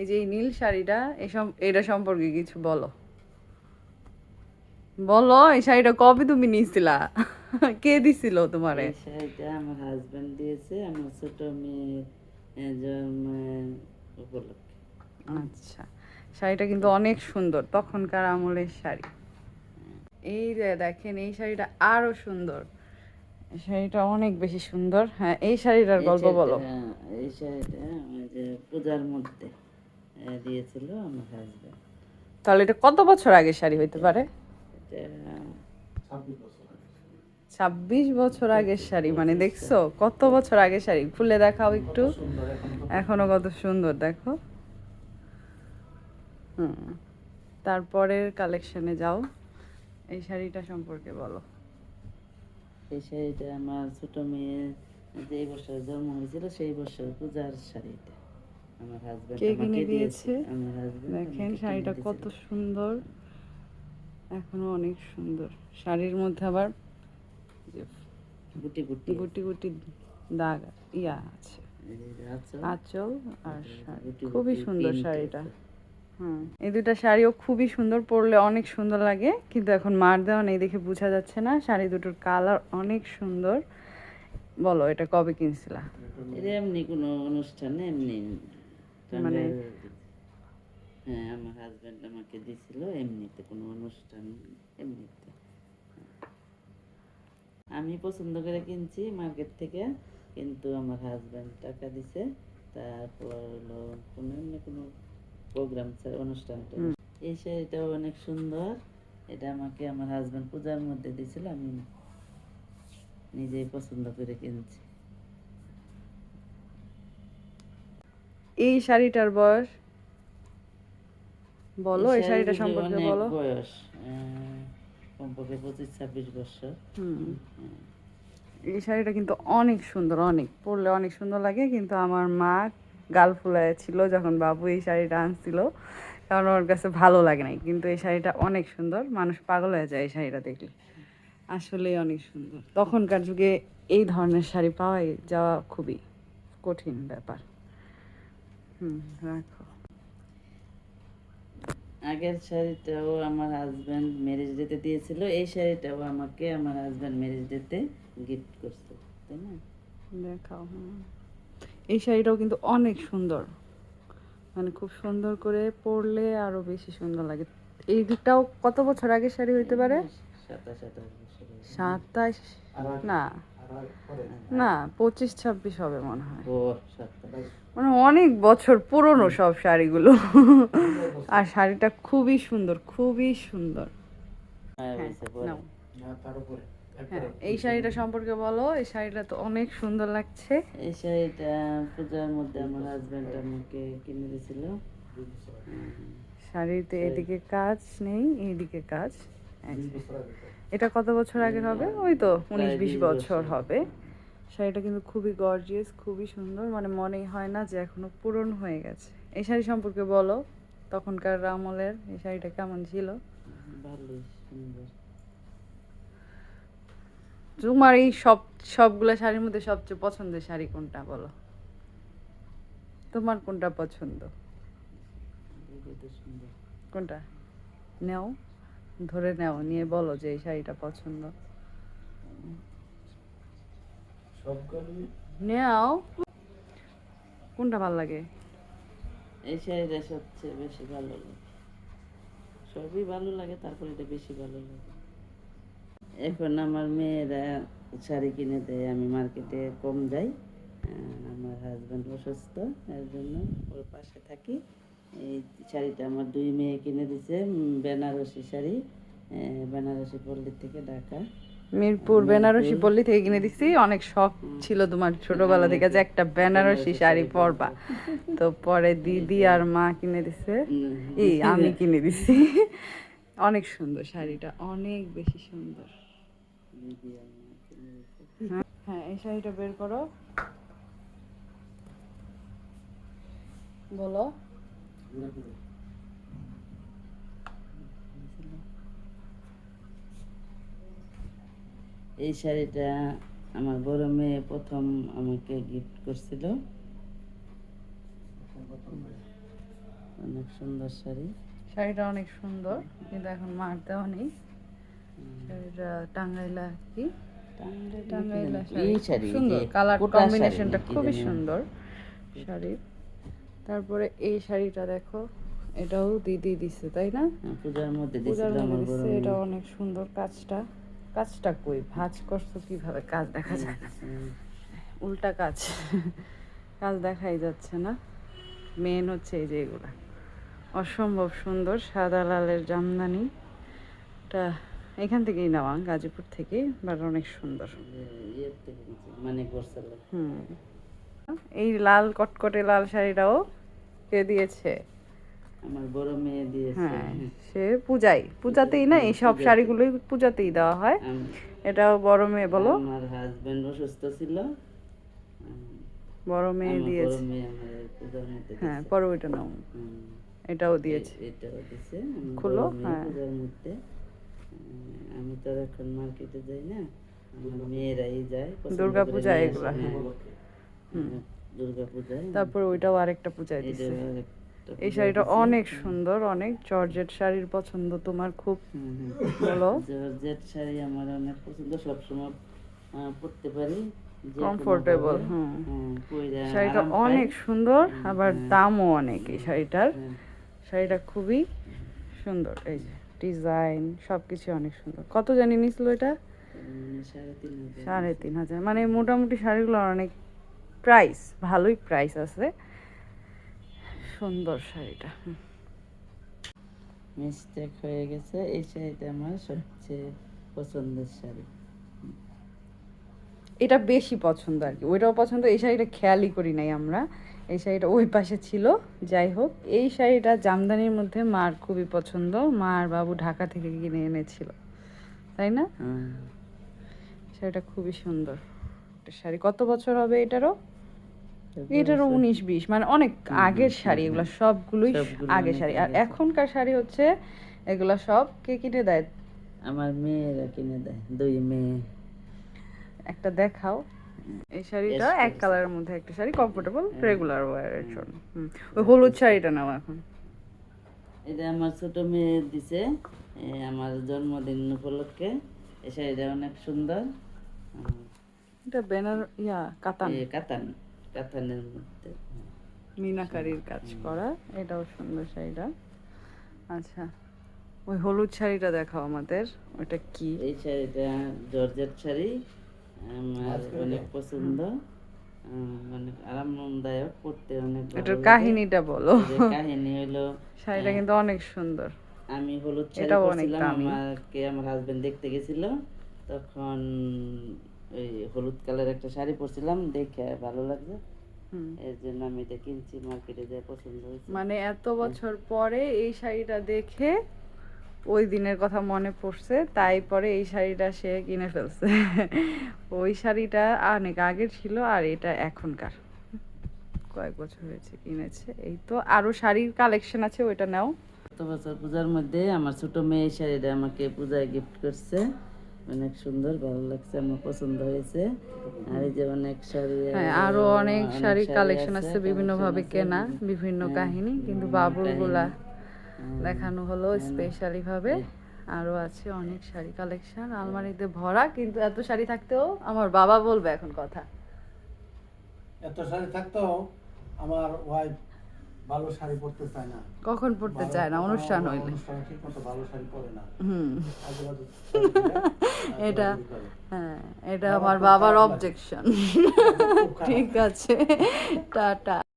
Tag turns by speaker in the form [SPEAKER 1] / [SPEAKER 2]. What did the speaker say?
[SPEAKER 1] এই যে এই নীল শাড়িটা এই সম- এটা সম্পর্কে কিছু বলো। বলো এই শাড়িটা কবে তুমি নিয়েছিলা কে দিছিল তোমারে?
[SPEAKER 2] শাড়িটা আমার হাজবেন্ড দিয়েছে আমার ছোট জন্মের উপলক্ষে।
[SPEAKER 1] আচ্ছা শাড়িটা কিন্তু অনেক সুন্দর তখনকার আমলের শাড়ি। এই যে দেখেন এই শাড়িটা আরও সুন্দর। শাড়িটা অনেক বেশি সুন্দর। হ্যাঁ এই শাড়িটার গল্প বলো।
[SPEAKER 2] হ্যাঁ, এই শাড়িটা পূজার মধ্যে। দিয়েছিল আমার হাজবেন্ড
[SPEAKER 1] তাহলে এটা কত বছর আগে শাড়ি হইতে পারে?
[SPEAKER 2] এটা
[SPEAKER 1] ছাব্বিশ বছর আগের শাড়ি। মানে দেখছ? কত বছর আগের শাড়ি? খুলে দেখাও একটু। এখনও কত সুন্দর দেখো। হুম। তারপরের কালেকশনে যাও। এই শাড়িটা সম্পর্কে বলো।
[SPEAKER 2] এই শাড়িটা আমার ছোট মেয়ে যে বছর জন্ম হয়েছিল সেই বছর পূজার শাড়িটা।
[SPEAKER 1] কে কিনে দিয়েছে? দেখেন শাড়িটা কত সুন্দর। এখনও অনেক সুন্দর। শাড়ির মধ্যে আবার
[SPEAKER 2] গুটি গুটি।
[SPEAKER 1] গুটি গুটি দাগ ইয়া আছে।
[SPEAKER 2] আঁচল,
[SPEAKER 1] আর শাড়ি। খুবই সুন্দর শাড়িটা। হুম। এই দুটা শাড়িও খুবই সুন্দর পরলে অনেক সুন্দর লাগে। কিন্তু এখন মার দেওয়া নেই দেখে বোঝা যাচ্ছে না। শাড়ি দুটোর কালার অনেক সুন্দর। বলো এটা কবে কিনছিলা?
[SPEAKER 2] এমনি কোনো অনুষ্ঠানে এমনি
[SPEAKER 1] মানে-
[SPEAKER 2] হ্যাঁ আমার হাজবেন্ড আমাকে দিছিল এমনিতে কোনো অনুষ্ঠান এমনিতে। আমি পছন্দ করে কিনছি মার্কেট থেকে কিন্তু আমার হাজবেন্ড টাকা দিছে তারপর হলো কোনো এমনি কোনো প্রোগ্রাম অনুষ্ঠান
[SPEAKER 1] হুম।
[SPEAKER 2] এই শাড়িটাও অনেক সুন্দর এটা আমাকে আমার হাজবেন্ড পূজার মধ্যে দিছিল আমি নিজেই পছন্দ করে কিনছি।
[SPEAKER 1] এই শাড়িটার বয়স? বলো এই শাড়িটা সম্পর্কে বলো।
[SPEAKER 2] বয়স কমপক্ষে পঁচিশ ছাব্বিশ বছর।
[SPEAKER 1] হুম। এই শাড়িটা কিন্তু অনেক সুন্দর অনেক। পরলে অনেক সুন্দর লাগে কিন্তু আমার মা গাল ফুলায় ছিল যখন বাবু এই শাড়িটা আনছিল কারণ ওর কাছে ভালো লাগে নাই। কিন্তু এই শাড়িটা অনেক সুন্দর মানুষ পাগল হয়ে যায় এই শাড়িটা দেখলে। আসলেই অনেক সুন্দর। তখনকার যুগে এই ধরনের শাড়ি পাওয়াই যাওয়া খুবই কঠিন ব্যাপার। হুম রাখো।
[SPEAKER 2] আগের শাড়িটাও আমার হাজব্যান্ড ম্যারেজ ডেতে দিয়েছিল এই শাড়িটাও আমাকে আমার হাজব্যান্ড ম্যারেজ ডেতে গিফট করছে তাই না?
[SPEAKER 1] দেখাও। এই শাড়িটাও কিন্তু অনেক সুন্দর। মানে খুব সুন্দর করে পরলে আরও বেশি সুন্দর লাগে। এই দিকটাও কত বছর আগে শাড়ি হইতে পারে?
[SPEAKER 2] সাতাশ।
[SPEAKER 1] সাতাশ না। না পঁচিশ ছাব্বিশ হবে মনে হয়। মানে অনেক বছর পুরনো সব শাড়িগুলো। আর শাড়িটা খুবই সুন্দর খুবই সুন্দর।
[SPEAKER 2] হ্যাঁ,
[SPEAKER 1] হ্যাঁ। হ্যাঁ এই শাড়িটা সম্পর্কে বলো এই শাড়িটা তো অনেক সুন্দর লাগছে।
[SPEAKER 2] এই শাড়িটা পূজার মধ্যে আমার হাজব্যান্ড আমাকে কিনে দিয়েছিল।
[SPEAKER 1] শাড়িতে এদিকে কাজ নেই এইদিকে কাজ। এটা কত বছর আগে হবে? ওই তো উনিশ বিশ বছর। হবে। শাড়িটা কিন্তু খুবই গর্জিয়াস খুবই সুন্দর। মানে মনেই হয় না যে এখনও পূরণ হয়ে গেছে। এই শাড়ি সম্পর্কে বলো তখনকার আমলের এই শাড়িটা কেমন ছিল? তোমার এই সব সবগুলা শাড়ির মধ্যে সবচেয়ে পছন্দের শাড়ি কোনটা বলো? তোমার কোনটা পছন্দ?
[SPEAKER 2] সুন্দর।
[SPEAKER 1] কোনটা? নেও। ধরে নেও নিয়ে বলো যে এই শাড়িটা পছন্দ। নেও। কোনটা ভালো লাগে?
[SPEAKER 2] এই শাড়িটা সবচেয়ে বেশি ভালো লাগে। সবই ভালো লাগে তারপর এটা বেশি ভালো লাগে। এখন আমার মেয়েরা শাড়ি কিনে দেয় আমি মার্কেটে কম যাই। আমার হাজব্যান্ড অসুস্থ এর জন্য ওর পাশে থাকি। এই শাড়িটা আমার দুই মেয়ে কিনে দিছে বেনারসি শাড়ি বেনারসি পল্লী থেকে ঢাকা।
[SPEAKER 1] মিরপুর বেনারসি পল্লী থেকে কিনে দিছি অনেক শখ ছিল তোমার ছোটবেলা থেকে যে একটা বেনারসি শাড়ি পরবা। তো পরে দিদি আর মা কিনে দিছে। এই আমি কিনে দিছি। অনেক সুন্দর শাড়িটা অনেক বেশি সুন্দর। হ্যাঁ এই শাড়িটা বের করো। বলো।
[SPEAKER 2] এই শাড়িটা আমার বড় মেয়ে প্রথম আমাকে গিফট করছিল। অনেক সুন্দর শাড়ি।
[SPEAKER 1] শাড়িটা অনেক সুন্দর কিন্তু এখন মার দেওয়া নেই। শাড়িটা টাঙ্গাইলা কি। টাঙ্গাইলা
[SPEAKER 2] এই
[SPEAKER 1] শাড়ি সুন্দর কালার কম্বিনেশনটা খুবই সুন্দর শাড়ির তারপরে এই শাড়িটা দেখো এটাও দিদি দিছে তাই না?
[SPEAKER 2] হ্যাঁ, পূজার মধ্যে
[SPEAKER 1] পূজার
[SPEAKER 2] দিয়েছিল
[SPEAKER 1] মধ্যে দিচ্ছে এটা অনেক সুন্দর কাজটা। কাজটা কই? ভাঁজ করছ কীভাবে? কাজ দেখা যায় না। উল্টা কাজ। কাজ দেখাই যাচ্ছে না। মেন হচ্ছে এই যে এগুলা। অসম্ভব সুন্দর সাদা লালের জামদানি। এটা এখান থেকেই নেওয়া গাজীপুর থেকে বাট অনেক সুন্দর।
[SPEAKER 2] যে ইয়ের থেকে নিয়েছি, মানিক বর্ষালে
[SPEAKER 1] হুম। এই লাল কটকটে লাল শাড়িটাও কে দিয়েছে?
[SPEAKER 2] আমার বড় মেয়ে দিয়েছে।
[SPEAKER 1] হ্যাঁ সে পূজাই। পূজাতেই না এই সব শাড়িগুলোই পূজাতেই দেওয়া হয়। এটাও বড় মেয়ে বলো।
[SPEAKER 2] আমার হাজবেন্ড অসুস্থ ছিল।
[SPEAKER 1] বড় মেয়ে দিয়েছে। হ্যাঁ
[SPEAKER 2] দিয়েছে।
[SPEAKER 1] পরে ওইটা নাও। এটাও দিয়েছে।
[SPEAKER 2] এটাও আমার
[SPEAKER 1] খুলো, হ্যাঁ।
[SPEAKER 2] মধ্যে। আমি তো এখন মার্কেটে যাই না। আমার মেয়েরাই যায় পছন্দ
[SPEAKER 1] দুর্গা
[SPEAKER 2] করে
[SPEAKER 1] পূজায়
[SPEAKER 2] নিয়ে আসে,
[SPEAKER 1] এগুলা,
[SPEAKER 2] হ্যাঁ। পূজায়
[SPEAKER 1] তারপর ওইটাও আরেকটা পূজায় দিছে। এই শাড়িটা অনেক সুন্দর অনেক জর্জেট শাড়ির পছন্দ তোমার খুব। বলো।
[SPEAKER 2] জর্জেট শাড়ি আমার অনেক পছন্দ সবসময় পরতে পারি
[SPEAKER 1] কমফোর্টেবল হুম। শাড়িটা অনেক সুন্দর আবার দামও অনেক এই শাড়িটার। শাড়িটা খুবই সুন্দর এই যে ডিজাইন সব কিছু অনেক সুন্দর। কত জানি নিছিল এটা।
[SPEAKER 2] সাড়ে তিন হাজার।
[SPEAKER 1] মানে মোটামুটি শাড়িগুলো অনেক প্রাইস ভালোই প্রাইস আছে। সুন্দর শাড়িটা।
[SPEAKER 2] মিস্টেক হয়ে গেছে এই শাড়িটা আমার সবচেয়ে পছন্দের শাড়ি।
[SPEAKER 1] এটা বেশি পছন্দ আর কি ওইটাও পছন্দ এই শাড়িটা খেয়ালই করি নাই আমরা। এই শাড়িটা ওই পাশে ছিল যাই হোক এই শাড়িটা জামদানির মধ্যে মার খুবই পছন্দ মা আর বাবু ঢাকা থেকে কিনে এনেছিল তাই না? শাড়িটা খুবই সুন্দর শাড়ি। কত বছর হবে এটারও? এটারও উনিশ বিশ মানে অনেক আগের শাড়ি এগুলো সবগুলোই
[SPEAKER 2] সবগুলো
[SPEAKER 1] আগের শাড়ি। আর এখনকার শাড়ি হচ্ছে এগুলা সব কে কিনে দেয়?
[SPEAKER 2] আমার মেয়েরা কিনে দেয় দুই মেয়ে।
[SPEAKER 1] একটা দেখাও। এই শাড়িটা এক কালারের মধ্যে একটা শাড়ি কমফোর্টেবল। রেগুলার জন্য। ওই হলুদ শাড়িটা নাও এখন।
[SPEAKER 2] এটা আমার ছোট মেয়ে দিছে আমার জন্মদিন উপলক্ষে। এই শাড়িটা অনেক সুন্দর।
[SPEAKER 1] এটা ব্যানার ইয়া কাতান।
[SPEAKER 2] কাতান। কাতানের মধ্যে।
[SPEAKER 1] মিনাকারির কাজ করা এটাও সুন্দর শাড়িটা। আচ্ছা ওই হলুদ শাড়িটা দেখাও আমাদের ওটা কি?
[SPEAKER 2] এই শাড়িটা জর্জেট শাড়ি আমার অনেক পছন্দ অনেক আরামদায়ক পড়তে অনেক
[SPEAKER 1] এটার কাহিনীটা বলো।
[SPEAKER 2] কাহিনী হলো
[SPEAKER 1] শাড়িটা কিন্তু অনেক সুন্দর।
[SPEAKER 2] আমি হলুদ শাড়ি পরছিলাম আমাকে আমার হাজবেন্ড দেখতে গেছিল তখন ওই হলুদ কালার একটা শাড়ি পরছিলাম দেখে ভালো লাগছে। এর জন্য আমি এটা কিনছি মার্কেটে যাই পছন্দ হয়েছে।
[SPEAKER 1] মানে এত বছর পরে এই শাড়িটা দেখে ওই দিনের কথা মনে পড়ছে তাই পরে এই শাড়িটা সে কিনে ফেলছে। ওই শাড়িটা অনেক আগের ছিল আর এটা এখনকার। কয়েক বছর হয়েছে কিনেছে এই তো আরও শাড়ির কালেকশন আছে ওইটা নাও।
[SPEAKER 2] গত বছর পূজার মধ্যে আমার ছোট মেয়ে শাড়িটা আমাকে পূজায় গিফট করছে। অনেক সুন্দর ভালো লাগছে আমার পছন্দ হয়েছে। আর এই যে অনেক শাড়ি
[SPEAKER 1] হ্যাঁ আরও অনেক শাড়ির কালেকশন আছে বিভিন্ন ভাবে কেনা বিভিন্ন কাহিনী কিন্তু বাবুরগুলা দেখানো হলো স্পেশালি ভাবে আরও আছে অনেক শাড়ি কালেকশন আলমারিতে ভরা কিন্তু এত শাড়ি থাকতেও আমার বাবা বলবে এখন কথা।
[SPEAKER 3] এত শাড়ি থাকতেও আমার ওয়াইফ ভালো শাড়ি পরতে চায় না।
[SPEAKER 1] কখন পড়তে চায় না? অনুষ্ঠান হইলে।
[SPEAKER 3] ভালো শাড়ি পরে না।
[SPEAKER 1] হুম। এটা হ্যাঁ এটা
[SPEAKER 3] আমার
[SPEAKER 1] আমার বাবার অবজেকশন ঠিক আছে। টাটা।